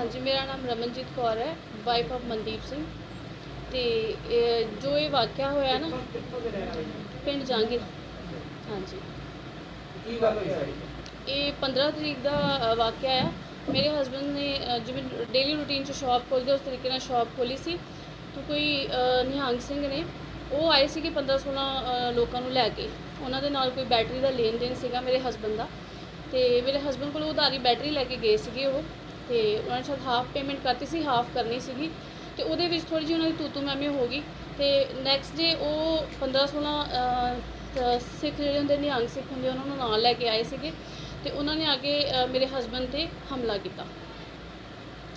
ਹਾਂਜੀ ਮੇਰਾ ਨਾਮ ਰਮਨਜੀਤ ਕੌਰ ਹੈ ਵਾਈਫ ਆਫ ਮਨਦੀਪ ਸਿੰਘ। ਤੇ ਇਹ ਜੋ ਇਹ ਵਾਕਿਆ ਹੋਇਆ ਨਾ ਪਿੰਡ ਜਾਂਗੀਰ ਹਾਂਜੀ। ਕੀ ਗੱਲ ਹੋਈ ਸਾਰੀ? ਇਹ 15 ਤਰੀਕ ਦਾ ਅ, ਵਾਕਿਆ ਹੈ ਮੇਰੇ ਹਸਬੰਡ ਨੇ ਅ, ਜਿਵੇਂ ਡੇਲੀ ਰੂਟੀਨ 'ਚ ਸ਼ਾਪ ਖੋਲ੍ਹਦੇ ਉਸ ਤਰੀਕੇ ਨਾਲ ਸ਼ਾਪ ਖੋਲੀ ਸੀ। ਤਾਂ ਕੋਈ ਅ, ਨਿਹੰਗ ਸਿੰਘ ਨੇ ਉਹ ਆਏ ਸੀਗੇ 15 16 ਅ, ਲੋਕਾਂ ਨੂੰ ਲੈ ਕੇ। ਉਹਨਾਂ ਦੇ ਨਾਲ ਕੋਈ ਬੈਟਰੀ ਦਾ ਲੈਣ ਦੇਣ ਸੀਗਾ ਮੇਰੇ ਹਸਬੰਡ ਦਾ। ਤੇ ਮੇਰੇ ਹਸਬੰਡ ਕੋਲ ਉਧਾਰੀ ਬੈਟਰੀ ਲੈ ਕੇ ਗਏ ਸੀਗੇ ਉਹ। ਤੇ ਉਹਨਾਂ ਨੇ ਸ਼ਾਇਦ ਹਾਫ ਪੇਮੈਂਟ ਕਰਤੀ ਸੀ ਹਾਫ ਕਰਨੀ ਸੀਗੀ ਤੇ ਉਹਦੇ ਵਿੱਚ ਥੋੜੀ ਜਿਹੀ ਉਹਨਾਂ ਦੀ ਤੂਤੂ ਮੈਮੀ ਹੋ ਗਈ ਤੇ ਨੈਕਸਟ ਡੇ ਉਹ 15 16 ਅ, ਸਿੱਖ ਜਿਹੜੇ ਹੁੰਦੇ ਨਿਹੰਗ ਸਿੱਖ ਹੁੰਦੇ ਉਹਨਾਂ ਨੂੰ ਨਾਲ ਲੈ ਕੇ ਆਏ ਸੀਗੇ ਤੇ ਉਹਨਾਂ ਨੇ ਆ ਕੇ ਮੇਰੇ ਹਸਬੰਡ ਤੇ ਹਮਲਾ ਕੀਤਾ।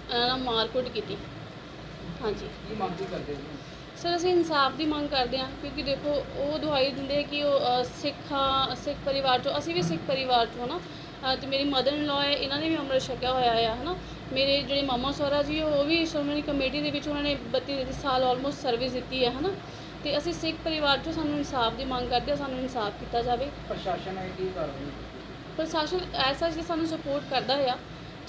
ਉਹਨਾਂ ਨਾਲ ਮਾਰਕੁੱਟ ਕੀਤੀ। ਹਾਂਜੀ। ਕੀ ਮੰਗ ਕੀ ਕਰਦੇ ਜੀ ਸਰ ਅਸੀਂ ਇਨਸਾਫ ਦੀ ਮੰਗ ਕਰਦੇ ਹਾਂ ਕਿਉਂਕਿ ਦੇਖੋ ਉਹ ਦੁਹਾਈ ਦਿੰਦੇ ਕਿ ਉਹ ਸਿੱਖਾਂ ਸਿੱਖ ਪਰਿਵਾਰ ਚੋਂ ਅਸੀਂ ਵੀ ਸਿੱਖ ਪਰਿਵਾਰ ਚੋਂ ਨਾ ਤੇ ਮੇਰੀ ਮਦਰ ਇਨ ਲਾਅ ਹੈ ਇਹਨਾਂ ਨੇ ਵੀ ਅੰਮ੍ਰਿਤ ਛਕਿਆ ਹੋਇਆ ਆ ਹਨਾ? ਮੇਰੇ ਜਿਹੜੇ ਮਾਮਾ ਸਹੁਰਾ ਜੀ ਉਹ ਵੀ ਸ਼੍ਰੋਮਣੀ ਕਮੇਟੀ ਦੇ ਵਿੱਚ ਉਹਨਾਂ ਨੇ 32 33 ਸਾਲ ਆਲਮੋਸਟ ਸਰਵਿਸ ਦਿੱਤੀ ਹੈ ਹਨਾ? ਤੇ ਅਸੀਂ ਸਿੱਖ ਪਰਿਵਾਰ ਚੋਂ ਸਾਨੂੰ ਇਨਸਾਫ ਦੀ ਮੰਗ ਕਰਦੇ ਹਾਂ ਸਾਨੂੰ ਇਨਸਾਫ ਕੀਤਾ ਜਾਵੇ। ਪ੍ਰਸ਼ਾਸਨ ਹੈ ਕੀ ਕਰ ਰਹੀ ਪ੍ਰਸ਼ਾਸਨ ਐਸਾ ਜੀ ਸਾਨੂੰ ਸਪੋਰਟ ਕਰਦਾ ਆ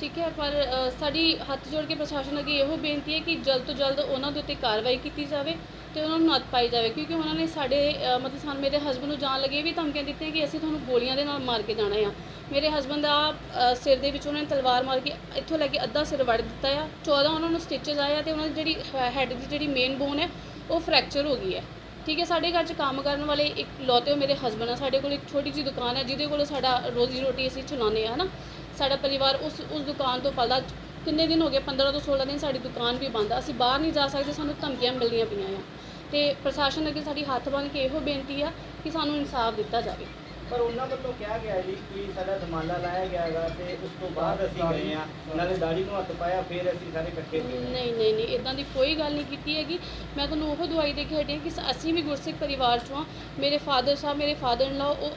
ਠੀਕ ਹੈ? ਪਰ ਸਾਡੀ ਹੱਥ ਜੋੜ ਕੇ ਪ੍ਰਸ਼ਾਸਨ ਅੱਗੇ ਇਹੋ ਬੇਨਤੀ ਹੈ ਕਿ ਜਲਦ ਤੋਂ ਜਲਦ ਉਹਨਾਂ ਦੇ ਉੱਤੇ ਕਾਰਵਾਈ ਕੀਤੀ ਜਾਵੇ। ਤੇ ਉਹਨਾਂ ਨੂੰ ਨੱਥ ਪਾਈ ਜਾਵੇ ਕਿਉਂਕਿ ਉਹਨਾਂ ਨੇ ਸਾਡੇ ਅ, ਮਤਲਬ ਸਾਨੂੰ ਮੇਰੇ ਹਸਬੰਡ ਨੂੰ ਜਾਣ ਲੱਗੇ ਇਹ ਵੀ ਧਮਕੀਆਂ ਦਿੱਤੀਆਂ ਕਿ ਅਸੀਂ ਤੁਹਾਨੂੰ ਗੋਲੀਆਂ ਦੇ ਨਾਲ ਮਾਰ ਕੇ ਜਾਣਾ ਆ। ਮੇਰੇ ਹਸਬੰਡ ਦਾ ਅ, ਸਿਰ ਦੇ ਵਿੱਚ ਉਹਨਾਂ ਨੇ ਤਲਵਾਰ ਮਾਰ ਕੇ ਇੱਥੋਂ ਲੈ ਕੇ ਅੱਧਾ ਸਿਰ ਵੜ ਦਿੱਤਾ ਆ। 14 ਉਹਨਾਂ ਨੂੰ ਸਟਿਚਸ ਆਏ ਆ ਤੇ ਉਹਨਾਂ ਦੀ ਜਿਹੜੀ ਹੈਡ ਦੀ ਜਿਹੜੀ ਮੇਨ ਬੋਨ ਹੈ ਉਹ ਫ੍ਰੈਕਚਰ ਹੋ ਗਈ ਹੈ ਠੀਕ ਹੈ ਸਾਡੇ ਘਰ 'ਚ ਕੰਮ ਕਰਨ ਵਾਲੇ ਇੱਕ ਲੌਤੇ ਉਹ ਮੇਰੇ ਹਸਬੰਡ ਆ ਸਾਡੇ ਕੋਲ ਇੱਕ ਛੋਟੀ ਜਿਹੀ ਦੁਕਾਨ ਹੈ ਜਿਹਦੇ ਕੋਲੋਂ ਸਾਡਾ ਰੋਜ਼ੀ ਰੋਟੀ ਅਸੀਂ ਚਲਾਉਂਦੇ ਆ ਹਨਾ। ਸਾਡਾ ਪਰਿਵਾਰ ਉਸ ਉਸ ਦੁਕਾਨ ਤੋਂ ਪਲਦਾ। ਕਿੰਨੇ ਦਿਨ ਹੋ ਗਏ 15 ਤੋਂ 16 ਦਿਨ ਸਾਡੀ ਦੁਕਾਨ ਵੀ ਬੰਦ ਆ ਅਸੀਂ ਬਾਹਰ ਨਹੀਂ ਜਾ ਸਕਦੇ ਸਾਨੂੰ ਧਮਕੀਆਂ ਮਿਲਦੀਆਂ ਪਈਆਂ ਆ। ਤੇ ਪ੍ਰਸ਼ਾਸਨ ਅੱਗੇ ਸਾਡੀ ਹੱਥ ਬੰਨ੍ਹ ਕੇ ਇਹੋ ਬੇਨਤੀ ਆ ਕਿ ਸਾਨੂੰ ਇਨਸਾਫ ਦਿੱਤਾ ਜਾਵੇ। ਪਰ ਉਹਨਾਂ ਵੱਲੋਂ ਕਿਹਾ ਗਿਆ ਜੀ ਕਿ ਸਾਡਾ ਦਮਾਲਾ ਲਾਇਆ ਗਿਆ ਹੈਗਾ ਤੇ ਉਸ ਤੋਂ ਬਾਅਦ ਅਸੀਂ ਗਏ ਆ ਨਾਲੇ ਦਾੜੀ ਨੂੰ ਹੱਥ ਪਾਇਆ ਫਿਰ ਅਸੀਂ ਸਾਰੇ ਇਕੱਠੇ ਹੋਏ ਨਹੀਂ ਨਹੀਂ ਨਹੀਂ ਇਦਾਂ ਦੀ ਕੋਈ ਗੱਲ ਨਹੀਂ ਕੀਤੀ ਹੈਗੀ। ਮੈਂ ਤੁਹਾਨੂੰ ਉਹ ਦਵਾਈ ਦੇ ਕੇ ਹਟੀ ਕਿ ਅਸੀਂ ਵੀ ਗੁਰਸਿੱਖ ਪਰਿਵਾਰ ਚੋਂ ਹਾਂ। ਮੇਰੇ ਫਾਦਰ ਸਾਹਿਬ ਮੇਰੇ ਫਾਦਰ ਇਨ ਲਾ ਉਹ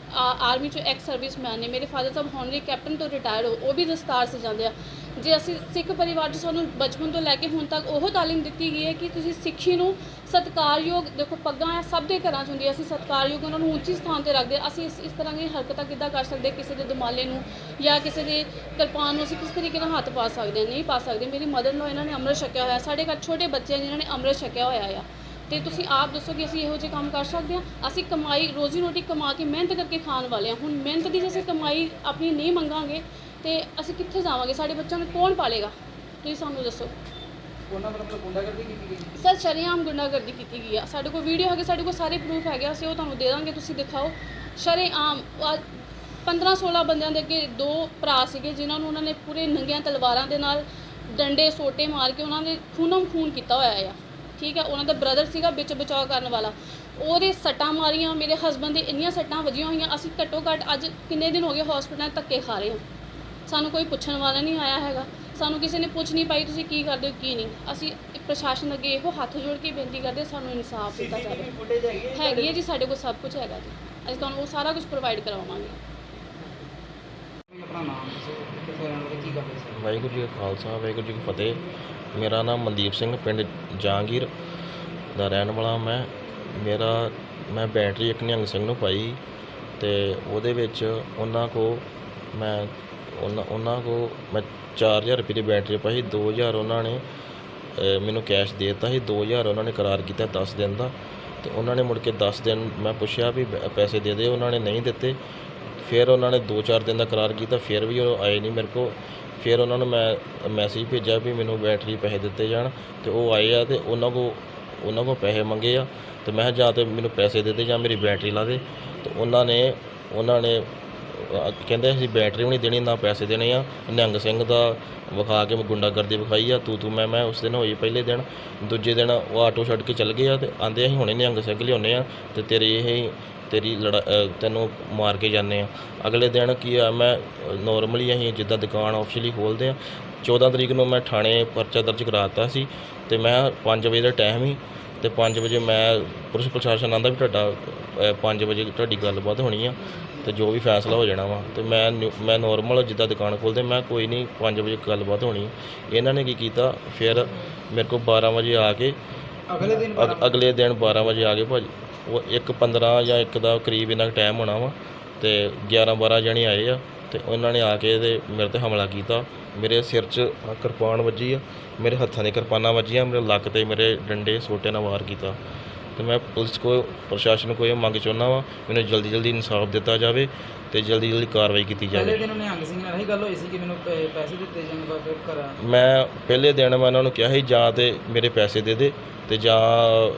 ਆਰਮੀ ਚੋਂ ਐਕਸ ਸਰਵਿਸਮੈਨ ਨੇ। ਮੇਰੇ ਫਾਦਰ ਸਾਹਿਬ ਹੋਨਰੀ ਕੈਪਟਨ ਤੋਂ ਰਿਟਾਇਰ ਹੋ ਉਹ ਵੀ ਦਸਤਾਰ ਸਜਾਉਂਦੇ ਆ। ਜੇ ਅਸੀਂ ਸਿੱਖ ਪਰਿਵਾਰ 'ਚ ਸਾਨੂੰ ਬਚਪਨ ਤੋਂ ਲੈ ਕੇ ਹੁਣ ਤੱਕ ਉਹ ਤਾਲੀਮ ਦਿੱਤੀ ਗਈ ਹੈ ਕਿ ਤੁਸੀਂ ਸਿੱਖੀ ਨੂੰ ਸਤਿਕਾਰਯੋਗ, ਦੇਖੋ ਪੱਗਾਂ ਆ ਸਭ ਦੇ ਘਰਾਂ 'ਚ ਹੁੰਦੀਆਂ ਅਸੀਂ ਸਤਿਕਾਰਯੋਗ ਉਹਨਾਂ ਨੂੰ ਉੱਚੀ ਸਥਾਨ ਤੇ ਰੱਖਦੇ ਹਾਂ। ਅਸੀਂ ਇਸ ਇਸ ਤਰ੍ਹਾਂ ਦੀਆਂ ਹਰਕਤਾਂ ਕਿੱਦਾਂ ਕਰ ਸਕਦੇ, ਕਿਸੇ ਦੇ ਦੁਮਾਲੇ ਨੂੰ ਜਾਂ ਕਿਸੇ ਦੇ ਕਿਰਪਾਨ ਨੂੰ ਅਸੀਂ ਕਿਸ ਤਰੀਕੇ ਨਾਲ ਹੱਥ ਪਾ ਸਕਦੇ ਹਾਂ ਨਹੀਂ ਪਾ ਸਕਦੇ। ਮੇਰੀ ਮਦਰ ਨੂੰ ਇਹਨਾਂ ਨੇ ਅੰਮ੍ਰਿਤ ਛਕਿਆ ਹੋਇਆ, ਸਾਡੇ ਘਰ ਛੋਟੇ ਬੱਚੇ ਆ ਜਿਨ੍ਹਾਂ ਨੇ ਅੰਮ੍ਰਿਤ ਛਕਿਆ ਹੋਇਆ ਆ। ਤੇ ਤੁਸੀਂ ਆਪ ਦੱਸੋ ਕਿ ਅਸੀਂ ਇਹੋ ਜਿਹੇ ਕੰਮ ਕਰ ਸਕਦੇ ਹਾਂ? ਅਸੀਂ ਕਮਾਈ, ਰੋਜ਼ੀ ਰੋਟੀ ਕਮਾ ਕੇ ਮਿਹਨਤ ਕਰਕੇ ਖਾਣ ਵਾਲੇ ਹਾਂ। ਹੁਣ ਮਿਹਨਤ ਦੀ ਜੇ ਅਸੀਂ ਕਮਾਈ ਆਪਣੀ ਨਹੀਂ ਮੰਗਾਂਗੇ ਤੇ ਅਸੀਂ ਕਿੱਥੇ ਜਾਵਾਂਗੇ? ਸਾਡੇ ਬੱਚਿਆਂ ਨੂੰ ਕੌਣ ਪਾਲੇਗਾ? ਤੁਸੀਂ ਸਾਨੂੰ ਦੱਸੋ। ਉਹਨਾਂ ਵੱਲੋਂ ਮਤਲਬ ਗੁੰਡਾਗਰਦੀ ਕੀਤੀ ਗਈ ਸਰ ਸ਼ਰੇਆਮ ਗੁੰਡਾਗਰਦੀ ਕੀਤੀ ਗਈ ਆ। ਸਾਡੇ ਕੋਲ ਵੀਡੀਓ ਹੈਗੇ ਸਾਡੇ ਕੋਲ ਸਾਰੇ ਪ੍ਰੂਫ ਹੈਗੇ ਅਸੀਂ ਉਹ ਤੁਹਾਨੂੰ ਦੇ ਦਾਂਗੇ ਤੁਸੀਂ ਦਿਖਾਓ। ਸ਼ਰੇਆਮ 15 16 ਬੰਦਿਆਂ ਦੇ ਅੱਗੇ ਦੋ ਭਰਾ ਸੀਗੇ ਜਿਨ੍ਹਾਂ ਨੂੰ ਉਹਨਾਂ ਨੇ ਪੂਰੇ ਨੰਗੀਆਂ ਤਲਵਾਰਾਂ ਦੇ ਨਾਲ ਡੰਡੇ ਸੋਟੇ ਮਾਰ ਕੇ ਉਹਨਾਂ ਨੇ ਖੂਨਮ ਖੂਨ ਕੀਤਾ ਹੋਇਆ ਆ। ਠੀਕ ਹੈ ਉਹਨਾਂ ਦਾ ਬ੍ਰਦਰ ਸੀਗਾ ਵਿੱਚ ਬਚਾਅ ਕਰਨ ਵਾਲਾ। ਉਹਦੇ ਸੱਟਾਂ ਮਾਰੀਆਂ ਮੇਰੇ ਹਸਬੰਡ ਦੇ ਇੰਨੀਆਂ ਸੱਟਾਂ ਵੱਜੀਆਂ ਹੋਈਆਂ ਅਸੀਂ ਘੱਟੋ ਘੱਟ ਅੱਜ ਕਿੰਨੇ ਦਿਨ ਹੋ ਗਏ ਹਸਪੀਟਲ ਧੱਕੇ ਖਾ ਰਹੇ ਹਾਂ। ਸਾਨੂੰ ਕੋਈ ਪੁੱਛਣ ਵਾਲਾ ਨਹੀਂ ਆਇਆ ਹੈਗਾ। ਸਾਨੂੰ ਕਿਸੇ ਨੇ ਪੁੱਛ ਨਹੀਂ ਪਾਈ ਤੁਸੀਂ ਕੀ ਕਰਦੇ ਹੋ ਕੀ ਨਹੀਂ। ਅਸੀਂ ਪ੍ਰਸ਼ਾਸਨ ਅੱਗੇ ਇਹੋ ਹੱਥ ਜੋੜ ਕੇ ਬੇਨਤੀ ਕਰਦੇ ਸਾਨੂੰ ਇਨਸਾਫ ਦਿੱਤਾ ਜਾਵੇ। ਫੁਟੇਜ ਹੈਗੀ ਹੈ ਜੀ ਹੈਗੀ ਹੈ ਜੀ ਸਾਡੇ ਕੋਲ ਸਭ ਕੁਝ ਹੈਗਾ ਜੀ। ਅਸੀਂ ਤੁਹਾਨੂੰ ਉਹ ਸਾਰਾ ਕੁਝ ਪ੍ਰੋਵਾਈਡ ਕਰਵਾਵਾਂਗੇ? ਆਪਣਾ ਨਾਮ ਦੱਸੋ ਕਿੱਥੋਂ ਰਹਿਣ ਵਾਲੇ ਕੀ ਕਰਦੇ ਸੀ ਵਾਹਿਗੁਰੂ ਜੀ ਕਾ ਖਾਲਸਾ ਵਾਹਿਗੁਰੂ ਜੀ ਕੀ ਫਤਿਹ। ਮੇਰਾ ਨਾਮ ਮਨਦੀਪ ਸਿੰਘ ਪਿੰਡ ਜਹਾਂਗੀਰ ਦਾ ਰਹਿਣ ਵਾਲਾ ਮੈਂ। ਮੇਰਾ ਮੈਂ ਬੈਟਰੀ ਇੱਕ ਨਿਹੰਗ ਸਿੰਘ ਨੂੰ ਪਾਈ ਤੇ ਉਹਦੇ ਵਿੱਚ ਉਹਨਾਂ ਕੋ ਮੈਂ ਉਹਨਾਂ ਉਹਨਾਂ ਕੋਲ ਮੈਂ 4000 ਰੁਪਏ ਦੀ ਬੈਟਰੀ ਪਾਈ 2000 ਉਹਨਾਂ ਨੇ ਮੈਨੂੰ ਕੈਸ਼ ਦੇ ਦਿੱਤਾ ਸੀ 2000 ਉਹਨਾਂ ਨੇ ਕਰਾਰ ਕੀਤਾ 10 ਦਿਨ ਦਾ। ਤੇ ਉਹਨਾਂ ਨੇ ਮੁੜ ਕੇ 10 ਦਿਨ ਮੈਂ ਪੁੱਛਿਆ ਵੀ ਪੈਸੇ ਦੇ ਦੇ, ਉਹਨਾਂ ਨੇ ਨਹੀਂ ਦਿੱਤੇ। ਫਿਰ ਉਹਨਾਂ ਨੇ 2-4 ਦਿਨ ਦਾ ਕਰਾਰ ਕੀਤਾ, ਫਿਰ ਵੀ ਉਹ ਆਏ ਨਹੀਂ ਮੇਰੇ ਕੋਲ ਫਿਰ ਉਹਨਾਂ ਨੂੰ ਮੈਂ ਮੈਸੇਜ ਭੇਜਿਆ ਵੀ ਮੈਨੂੰ ਬੈਟਰੀ ਪੈਸੇ ਦਿੱਤੇ ਜਾਣ। ਤੇ ਉਹ ਆਏ ਆ ਤੇ ਉਹਨਾਂ ਕੋ ਉਹਨਾਂ ਕੋ ਪੈਸੇ ਮੰਗੇ ਆ। ਤੇ ਮੈਂ ਕਿਹਾ ਜਾਂ ਤੇ ਮੈਨੂੰ ਪੈਸੇ ਦੇ ਦੇ ਜਾਂ ਮੇਰੀ ਬੈਟਰੀ ਲਾ ਦੇ। ਤੇ ਉਹਨਾਂ ਨੇ ਉਹਨਾਂ ਨੇ ਕਹਿੰਦੇ ਅਸੀਂ ਬੈਟਰੀ ਵੀ ਨਹੀਂ ਦੇਣੀ, ਨਾ ਪੈਸੇ ਦੇਣੇ ਆ। ਨਿਹੰਗ ਸਿੰਘ ਦਾ ਵਿਖਾ ਕੇ ਗੁੰਡਾਗਰਦੀ ਵਿਖਾਈ ਆ, ਤੂੰ ਤੂੰ ਮੈਂ ਮੈਂ ਉਸ ਦਿਨ ਹੋਈ ਪਹਿਲੇ ਦਿਨ। ਦੂਜੇ ਦਿਨ ਉਹ ਆਟੋ ਛੱਡ ਕੇ ਚੱਲ ਗਏ ਆ ਤੇ ਆਂਦੇ ਅਸੀਂ ਹੁਣੇ ਨਿਹੰਗ ਸਿੰਘ ਲਿਆਉਂਦੇ ਆ ਤੇ ਤੇਰੀ ਇਹ ਤੇਰੀ ਲੜਾ ਤੈਨੂੰ ਮਾਰ ਕੇ ਜਾਂਦੇ ਆ। ਅਗਲੇ ਦਿਨ ਕੀ ਆ, ਮੈਂ ਨੋਰਮਲੀ ਅਸੀਂ ਜਿੱਦਾਂ ਦੁਕਾਨ ਆਫੀਸ਼ੀਅਲੀ ਖੋਲਦੇ ਆ 14 ਤਰੀਕ ਨੂੰ ਮੈਂ ਥਾਣੇ ਪਰਚਾ ਦਰਜ ਕਰਾਤਾ ਸੀ ਤੇ ਮੈਂ 5 ਵਜੇ ਦਾ ਟਾਈਮ ਹੀ ਤੇ 5 ਵਜੇ ਮੈਂ ਪੁਲਿਸ ਪ੍ਰਸ਼ਾਸਨ ਆਂਦਾ ਵੀ ਤੁਹਾਡਾ 5 ਵਜੇ ਤੁਹਾਡੀ ਗੱਲਬਾਤ ਹੋਣੀ ਆ ਤੇ ਜੋ ਵੀ ਫੈਸਲਾ ਹੋ ਜਾਣਾ ਵਾ ਤੇ ਮੈਂ ਨਿਊ- ਮੈਂ ਨੋਰਮਲ ਜਿੱਦਾਂ ਦੁਕਾਨ ਖੋਲਦੇ ਮੈਂ ਕੋਈ ਨਹੀਂ 5 ਵਜੇ ਗੱਲਬਾਤ ਹੋਣੀ। ਇਹਨਾਂ ਨੇ ਕੀ ਕੀਤਾ? ਫਿਰ ਮੇਰੇ ਕੋਲ 12 ਵਜੇ ਆ ਕੇ ਅਗਲੇ ਦਿਨ ਅਗ- ਅਗਲੇ ਦਿਨ 12 ਵਜੇ ਆ ਗਏ ਭਾਜੀ ਉਹ ਇੱਕ 15 ਜਾਂ ਇੱਕ ਦਾ ਕਰੀਬ ਇਹਨਾਂ ਟਾਈਮ ਹੋਣਾ ਵਾ ਤੇ 11 12 ਜਣੇ ਆਏ ਆ ਤੇ ਉਹਨਾਂ ਨੇ ਆ ਕੇ ਤੇ ਮੇਰੇ ਤੇ ਹਮਲਾ ਕੀਤਾ। ਮੇਰੇ ਸਿਰ 'ਚ ਆਹ ਕਿਰਪਾਨ ਵੱਜੀ ਆ ਮੇਰੇ ਹੱਥਾਂ 'ਤੇ ਕਿਰਪਾਨਾਂ ਵੱਜੀਆਂ ਮੇਰੇ ਲੱਕ ਤੇ ਮੇਰੇ ਡੰਡੇ ਸੋਟੇ ਨਾਲ ਵਾਰ ਕੀਤਾ। ਤੇ ਮੈਂ ਪੁਲਿਸ ਕੋ ਪ੍ਰਸ਼ਾਸਨ ਕੋ ਇਹ ਮੰਗ ਚਾਹੁੰਦਾ ਵਾਂ, ਮੈਨੂੰ ਜਲਦੀ ਜਲਦੀ ਇਨਸਾਫ ਦਿੱਤਾ ਜਾਵੇ। ਤੇ ਜਲਦੀ ਜਲਦੀ ਕਾਰਵਾਈ ਕੀਤੀ ਪਹਿਲੇ ਜਾਵੇ ਦਿਨ ਨਿਹੰਗ ਸਿੰਘ ਨਾਲ ਇਹੀ ਗੱਲ ਹੋਈ ਸੀ ਕਿ ਮੈਨੂੰ ਪੈ- ਪੈਸੇ ਦਿੱਤੇ ਜਾਣ ਬਾ ਫਿਰ ਘਰਾਂ। ਮੈਂ ਪਹਿਲੇ ਦਿਨ ਮੈਂ ਉਹਨਾਂ ਨੂੰ ਕਿਹਾ ਸੀ ਜਾਂ ਤੇ ਮੇਰੇ ਪੈਸੇ ਦੇ ਦੇ ਤੇ ਜਾਂ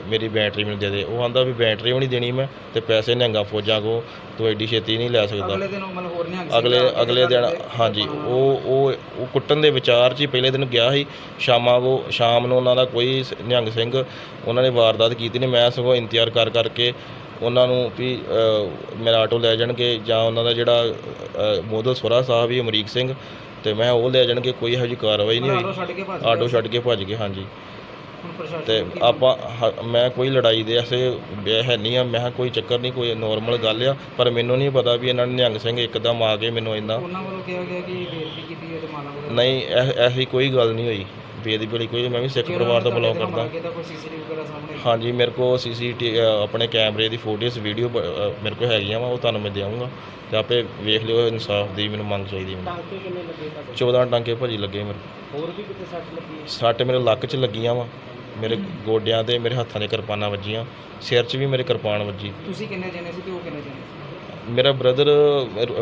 ਮੇਰੀ ਬੈਟਰੀ ਮੈਨੂੰ ਦੇ ਦੇ। ਉਹ ਆਂਦਾ ਵੀ ਬੈਟਰੀ ਵੀ ਨਹੀਂ ਦੇਣੀ ਮੈਂ ਤੇ ਪੈਸੇ ਨਿਹੰਗਾ ਫੌਜਾਂ ਕੋ ਤੂੰ ਐਡੀ ਛੇਤੀ ਨਹੀਂ ਲੈ ਸਕਦਾ। ਅਗਲੇ ਦਿਨ ਉਹ ਮਤਲਬ ਹੋਰ ਨਿਹੰਗ ਸਿੰਘ ਅਗਲੇ ਅਗਲੇ ਦਿਨ ਹਾਂਜੀ ਉਹ ਉਹ ਉਹ ਕੁੱਟਣ ਦੇ ਵਿਚਾਰ 'ਚ ਹੀ ਪਹਿਲੇ ਦਿਨ ਗਿਆ ਸੀ। ਸ਼ਾਮਾਂ ਕੋ ਸ਼ਾਮ ਨੂੰ ਉਹਨਾਂ ਦਾ ਕੋਈ ਸ- ਨਿਹੰਗ ਸਿੰਘ ਉਹਨਾਂ ਨੇ ਵਾਰਦਾਤ ਕੀਤੀ ਨੇ। ਮੈਂ ਸਗੋਂ ਇੰਤਜ਼ਾਰ ਕਰ ਕਰਕੇ ਉਹਨਾਂ ਨੂੰ ਵੀ ਮੇਰਾ ਆਟੋ ਲੈ ਜਾਣਗੇ ਜਾਂ ਉਹਨਾਂ ਦਾ ਜਿਹੜਾ ਮੋਦਲ ਸੋਰਾ ਸਾਹਿਬ ਹੀ ਅਮਰੀਕ ਸਿੰਘ ਤੇ ਮੈਂ ਉਹ ਲੈ ਜਾਣਗੇ ਕੋਈ ਇਹੋ ਜਿਹੀ ਕਾਰਵਾਈ ਨਹੀਂ ਹੋਈ। ਛੱਡ ਕੇ ਭੱਜ ਆਟੋ। ਛੱਡ ਕੇ ਭੱਜ ਗਏ ਹਾਂਜੀ। ਤੇ ਆਪਾਂ ਹ- ਮੈਂ ਕੋਈ ਲੜਾਈ ਦੇ ਐਸੇ ਬੇ- ਹੈ ਨਹੀਂ ਆ ਮੈਂ ਕਿਹਾ ਕੋਈ ਚੱਕਰ ਨਹੀਂ ਕੋਈ ਨੋਰਮਲ ਗੱਲ ਆ ਪਰ ਮੈਨੂੰ ਨਹੀਂ ਪਤਾ ਵੀ ਇਹਨਾਂ ਨੇ ਨਿਹੰਗ ਸਿੰਘ ਇੱਕਦਮ ਆ ਕੇ ਮੈਨੂੰ ਇੰਨਾ। ਉਹਨਾਂ ਵੱਲੋਂ ਕਿਹਾ ਗਿਆ ਕਿ ਬੇਇੱਜ਼ਤੀ ਕੀਤੀ ਹੈ ਤੇ ਮਾਲਾ ਵਗੈਰਾ ਨਹੀਂ ਐ- ਐਸੀ ਕੋਈ ਗੱਲ ਨਹੀਂ ਹੋਈ। ਬੇਦੀ ਬੜੀ ਕੋਈ ਮੈਂ ਵੀ ਸਿੱਖ ਪਰਿਵਾਰ ਬਿਲੋਂਗ ਤੇ ਹਮਲਾ ਕਰਦਾ। ਕੀਤਾ ਕੋਈ ਸੀਸੀਟੀਵੀ ਵਗੈਰਾ ਸਾਹਮਣੇ ਹਾਂਜੀ ਮੇਰੇ ਕੋ ਸੀਸੀਟੀ ਆਪਣੇ ਕੈਮਰੇ ਦੀ ਫੋਟੋਸ ਵੀਡੀਓ ਮੇਰੇ ਕੋ ਹੈਗੀਆਂ ਵਾ ਉਹ ਤੁਹਾਨੂੰ ਮੈਂ ਦੇਵਾਂਗਾ। ਤੇ ਆਪੇ ਵੇਖ ਲਿਓ ਇਨਸਾਫ ਦੀ ਮੈਨੂੰ ਮੰਗ ਚਾਹੀਦੀ ਮੈਨੂੰ। ਟਾਂਕੇ ਕਿੰਨੇ ਲੱਗੇ ਤੁਹਾਡੇ 14 ਟਾਂਕੇ ਭਾਜੀ ਲੱਗੇ ਮੇਰੇ ਹੋਰ ਵੀ ਕਿਤੇ ਸੱਟ ਲੱਗੀ ਹੈ? ਸੱਟ ਮੇਰੇ ਲੱਕ 'ਚ ਲੱਗੀਆਂ ਵਾ। ਮੇਰੇ ਗੋਡਿਆਂ ਤੇ ਮੇਰੇ ਹੱਥਾਂ 'ਤੇ ਕਿਰਪਾਨਾਂ ਵੱਜੀਆਂ। ਸਿਰ 'ਚ ਵੀ ਮੇਰੇ ਕਿਰਪਾਨ ਵੱਜੀ। ਤੁਸੀਂ ਕਿੰਨੇ ਜਣੇ ਸੀ ਤੇ ਉਹ ਕਿੰਨੇ ਜਣੇ ਸੀ? ਮੇਰਾ ਬ੍ਰਦਰ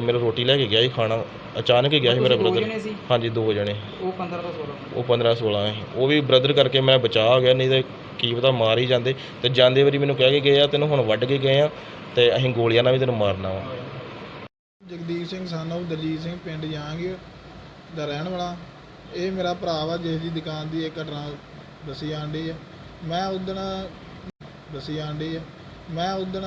ਮੇਰਾ ਰੋਟੀ ਲੈ ਕੇ ਗਿਆ ਸੀ ਖਾਣਾ। ਅਚਾਨਕ ਹੀ ਗਿਆ ਸੀ ਮੇਰਾ ਤੁਸੀਂ ਦੋ ਬ੍ਰਦਰ ਜਣੇ ਸੀ? ਹਾਂਜੀ ਦੋ ਜਣੇ। ਉਹ 15 ਤੋਂ 16 ਉਹ 15 16 ਹੈ ਉਹ ਵੀ ਬ੍ਰਦਰ ਕਰਕੇ ਮੈਂ ਬਚਾ ਹੋ ਗਿਆ ਨਹੀਂ ਤੇ ਕੀ ਪਤਾ ਮਾਰ ਹੀ ਜਾਂਦੇ। ਤੇ ਜਾਂਦੇ ਵਾਰੀ ਮੈਨੂੰ ਕਹਿ ਕੇ ਗਏ ਆ ਤੈਨੂੰ ਹੁਣ ਵੱਢ ਕੇ ਗਏ ਆ ਤੇ ਅਸੀਂ ਗੋਲੀਆਂ ਨਾਲ ਵੀ ਤੈਨੂੰ ਮਾਰਨਾ ਵਾ। ਜਗਦੀਪ ਸਿੰਘ son of ਦਲਜੀਤ ਸਿੰਘ ਪਿੰਡ ਜਾਂਗੀਰ ਦਾ ਰਹਿਣ ਵਾਲਾ। ਇਹ ਮੇਰਾ ਭਰਾ ਵਾ ਜਿਸ ਦੀ ਦੁਕਾਨ ਦੀ ਇਹ ਘਟਨਾ ਦੱਸੀ ਜਾਂਦੀ ਆ। ਮੈਂ ਉਦਣ ਦੱਸੀ ਜਾਂਦੀ ਆ। ਮੈਂ ਉਦਣ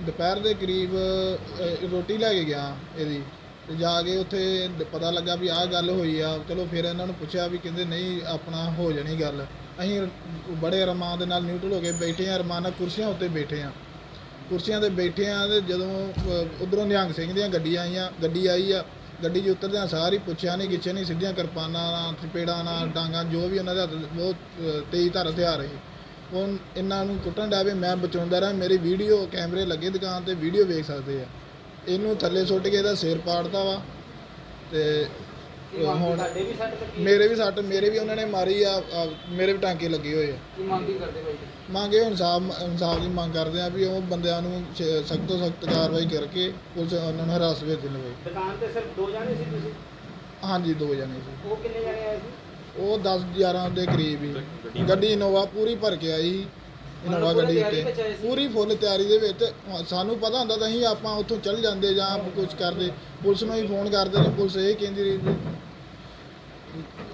ਦੁਪਹਿਰ ਦੇ ਕਰੀਬ ਅ, ਰੋਟੀ ਲੈ ਕੇ ਗਿਆ ਇਹਦੀ ਤੇ ਜਾ ਕੇ ਉੱਥੇ ਦ- ਪਤਾ ਲੱਗਾ ਵੀ ਆਹ ਗੱਲ ਹੋਈ ਆ। ਚਲੋ ਫਿਰ ਇਹਨਾਂ ਨੂੰ ਪੁੱਛਿਆ ਵੀ ਕਹਿੰਦੇ ਨਹੀਂ ਆਪਣਾ ਹੋ ਜਾਣੀ ਗੱਲ। ਅਸੀਂ ਬੜੇ ਅਰਮਾਨ ਦੇ ਨਾਲ ਨਿਊਟਰਲ ਹੋ ਕੇ ਬੈਠੇ ਆ ਅਰਮਾਨ ਨਾਲ ਕੁਰਸੀਆਂ ਉੱਤੇ ਬੈਠੇ ਆ ਕੁਰਸੀਆਂ ਤੇ ਬੈਠੇ ਆ ਤੇ ਜਦੋਂ ਉੱਧਰੋਂ ਨਿਹੰਗ ਸਿੰਘ ਦੀਆਂ ਗੱਡੀਆਂ ਆਈਆਂ ਗੱਡੀ ਆਈ ਆ। ਗੱਡੀ 'ਚ ਉਤਰਦਿਆਂ ਸਾਰੀ ਪੁੱਛਿਆ ਨਹੀਂ ਗਿੱਛੇ ਨਹੀਂ ਸਿੱਧੀਆਂ ਕਿਰਪਾਨਾਂ ਨਾਲ ਚਪੇੜਾਂ ਨਾਲ ਡਾਂਗਾਂ ਜੋ ਵੀ ਉਹਨਾਂ ਦੇ ਹੱਥ ਬਹੁਤ ਅ, ਤੇਜ਼ ਧਾਰ ਹਥਿਆਰ ਸੀ ਉਹ ਇਹਨਾਂ ਨੂੰ ਕੁੱਟਣ ਡਿਆ ਵੀ ਮੈਂ ਬਚਾਉਂਦਾ ਰਿਹਾ ਮੇਰੀ ਵੀਡੀਓ ਕੈਮਰੇ ਲੱਗੇ ਦੁਕਾਨ ਤੇ ਵੀਡੀਓ ਵੇਖ ਸਕਦੇ ਆ। ਇਹਨੂੰ ਥੱਲੇ ਸੁੱਟ ਕੇ ਇਹਦਾ ਸਿਰ ਪਾੜਤਾ ਵਾ ਤੇ ਹੁਣ ਸਾਡੇ ਵੀ ਸੱਟ ਲੱਗੀ? ਮੇਰੇ ਵੀ ਸੱਟ ਮੇਰੇ ਵੀ ਉਹਨਾਂ ਨੇ ਮਾਰੀ ਆ ਆ, ਮੇਰੇ ਵੀ ਟਾਂਕੇ ਲੱਗੇ ਹੋਏ ਆ। ਕੀ ਮੰਗ ਕੀ ਕਰਦੇ ਬਾਈ? ਮੰਗੇ ਇਨਸਾਫ ਇਨਸਾਫ ਦੀ ਮੰਗ ਕਰਦੇ ਆ ਵੀ ਉਹ ਬੰਦਿਆਂ ਨੂੰ ਸਖਤ ਤੋਂ ਸਖਤ ਕਾਰਵਾਈ ਕਰਕੇ ਪੁਲਿਸ ਉਹਨਾਂ ਨੂੰ ਹਿਰਾਸਤ ਵਿੱਚ ਲਵੇ ਦੁਕਾਨ ਤੇ ਸਿਰਫ ਦੋ ਜਾਣੇ ਸੀ ਤੁਸੀਂ? ਹਾਂਜੀ ਦੋ ਜਣੇ ਸੀ। ਉਹ ਕਿੰਨੇ ਜਾਣੇ ਆਏ ਸੀ? ਉਹ 10 11 ਦੇ ਕਰੀਬ ਹੀ। ਗੱਡੀ ਇਨੋਵਾ ਪੂਰੀ ਭਰ ਕੇ ਆਈ ਸੀ ਇਨੋਵਾ ਗੱਡੀ ਤਿਆਰੀ ਉੱਤੇ? ਪੂਰੀ ਫੁੱਲ ਤਿਆਰੀ ਦੇ ਵਿੱਚ। ਹਾਂ, ਸਾਨੂੰ ਪਤਾ ਹੁੰਦਾ ਤਾਂ ਅਸੀਂ ਆਪਾਂ ਉੱਥੋਂ ਚੱਲ ਜਾਂਦੇ ਜਾਂ ਕੁਝ ਕਰਦੇ। ਪੁਲਿਸ ਨੂੰ ਹੀ ਫੋਨ ਕਰਦੇ ਨੇ ਪੁਲਿਸ ਇਹ ਕਹਿੰਦੀ ਰਹੀ ਵੀ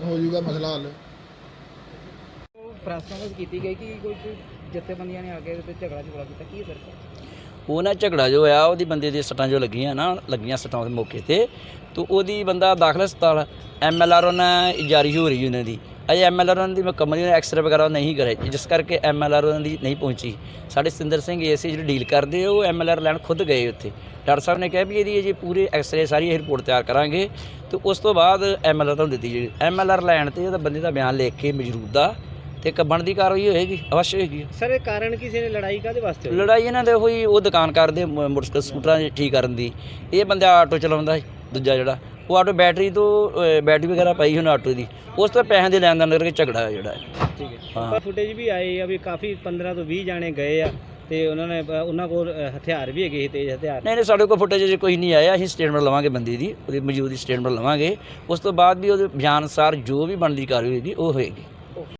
ਹੋ ਜਾਊਗਾ ਮਸਲਾ ਹੱਲ। ਪ੍ਰੈਸ ਕਾਨਫਰੰਸ ਕੀਤੀ ਗਈ ਕਿ ਕੁਝ ਜਥੇਬੰਦੀਆਂ ਨੇ ਆ ਕੇ ਤੇ ਝਗੜਾ ਝਗੜਾ ਕੀਤਾ। ਕੀ ਸਰ? ਉਹ ਨਾ ਝਗੜਾ ਜੋ ਹੋਇਆ ਉਹਦੀ ਬੰਦੇ ਦੇ ਸੱਟਾਂ ਜੋ ਲੱਗੀਆਂ ਨਾ ਲੱਗੀਆਂ ਸੱਟਾਂ ਦੇ ਮੌਕੇ ਤੇ ਤੋ ਉਹਦੀ ਬੰਦਾ ਦਾਖਲ ਹਸਪਤਾਲ ਐਮਐਲਆਰ ਉਹਨਾਂ ਜਾਰੀ ਹੋ ਰਹੀ ਉਹਨਾਂ ਦੀ। ਅਜੇ ਐਮਐਲਆਰ ਉਹਨਾਂ ਦੀ ਮੁਕੰਮਲ ਐਕਸਰੇ ਵਗੈਰਾ ਨਹੀਂ ਕਰੇ। ਜਿਸ ਕਰਕੇ ਐਮਐਲਆਰ ਉਹਨਾਂ ਦੀ ਨਹੀਂ ਪਹੁੰਚੀ। ਸਾਡੇ ਸਿੰਦਰ ਸਿੰਘ ਏਸੀ ਜਿਹੜੇ ਡੀਲ ਕਰਦੇ ਆ, ਉਹ ਐਮਐਲਆਰ ਲੈਣ ਖੁਦ ਗਏ ਉੱਥੇ। ਡਾਕਟਰ ਸਾਹਿਬ ਨੇ ਕਿਹਾ ਵੀ ਇਹਦੀ ਜੇ ਪੂਰੇ ਐਕਸਰੇ ਸਾਰੀ ਇਹ ਰਿਪੋਰਟ ਤਿਆਰ ਕਰਾਂਗੇ ਤੇ ਉਸ ਤੋਂ ਬਾਅਦ ਐਮਐਲਆਰ ਤੁਹਾਨੂੰ ਦਿੱਤੀ ਜੀ ਐਮਐਲਆਰ ਲੈਣ ਤੇ ਉਹਦਾ ਬੰਦੇ ਦਾ ਬਿਆਨ ਲਿਖ ਕੇ ਮਜਰੂਦ ਦਾ ਤੇ ਕੱਬਣ ਦੀ ਕਾਰਵਾਈ ਹੋਏਗੀ ਅਵශ්‍ය ਹੋਏਗੀ। ਸਰ ਇਹ ਕਾਰਨ ਕਿਸੇ ਨੇ ਲੜਾਈ ਕਾਦੇ ਵਾਸਤੇ ਲੜਾਈ ਇਹਨਾਂ ਦੇ ਹੋਈ ਉਹ ਦੁਕਾਨਕਾਰ ਦੇ ਮ- ਮੋਟਰਸਾਈਕਲ ਸਕੂਟਰਾਂ ਦੀ ਠੀਕ ਕਰਨ ਦੀ। ਇਹ ਬੰਦਾ ਆਟੋ ਚਲਾਉਂਦਾ ਸੀ ਦੂਜਾ ਜਿਹੜਾ। ਉਹ ਆਟੋ ਬੈਟਰੀ ਤੋਂ ਅ, ਬੈਟਰੀ ਵਗੈਰਾ ਪਾਈ ਹੁਣ ਆਟੋ ਦੀ। ਉਸ ਤੋਂ ਪੈਸਿਆਂ ਦੇ ਲੈਣ ਦੇਣ ਕਰਕੇ ਝਗੜਾ ਹੋਇਆ ਜਿਹੜਾ। ਠੀਕ ਹੈ। ਹਾਂ। ਪਰ ਫੁਟੇਜ ਵੀ ਆਏ ਆ ਵੀ ਕਾਫੀ 15 ਤੋਂ 20 ਜਾਣੇ ਗਏ ਆ ਤੇ ਉਹਨਾਂ ਨੇ ਅ, ਉਹਨਾਂ ਕੋਲ ਅ, ਹਥਿਆਰ ਵੀ ਹੈਗੇ ਸੀ ਤੇਜ਼ ਹਥਿਆਰ। ਨਹੀਂ ਨਹੀਂ ਸਾਡੇ ਕੋਲ ਫੁਟੇਜ ਜੇ ਕੋਈ ਨਹੀਂ ਆਇਆ। ਅਸੀਂ ਸਟੇਟਮੈਂਟ ਲਵਾਂਗੇ ਬੰਦੇ ਦੀ ਉਹਦੀ ਮੌਜੂਦ ਦੀ ਸਟੇਟਮੈਂਟ ਲਵਾਂਗੇ। ਉਸ ਤੋਂ ਬਾਅਦ ਵੀ ਉਹਦੇ ਬਿਆਨ ਅਨੁਸਾਰ ਜੋ ਵੀ ਬਣਦੀ ਕਾਰਵਾਈ ਹੋਏਗੀ ਉਹ ਹੋਏਗੀ।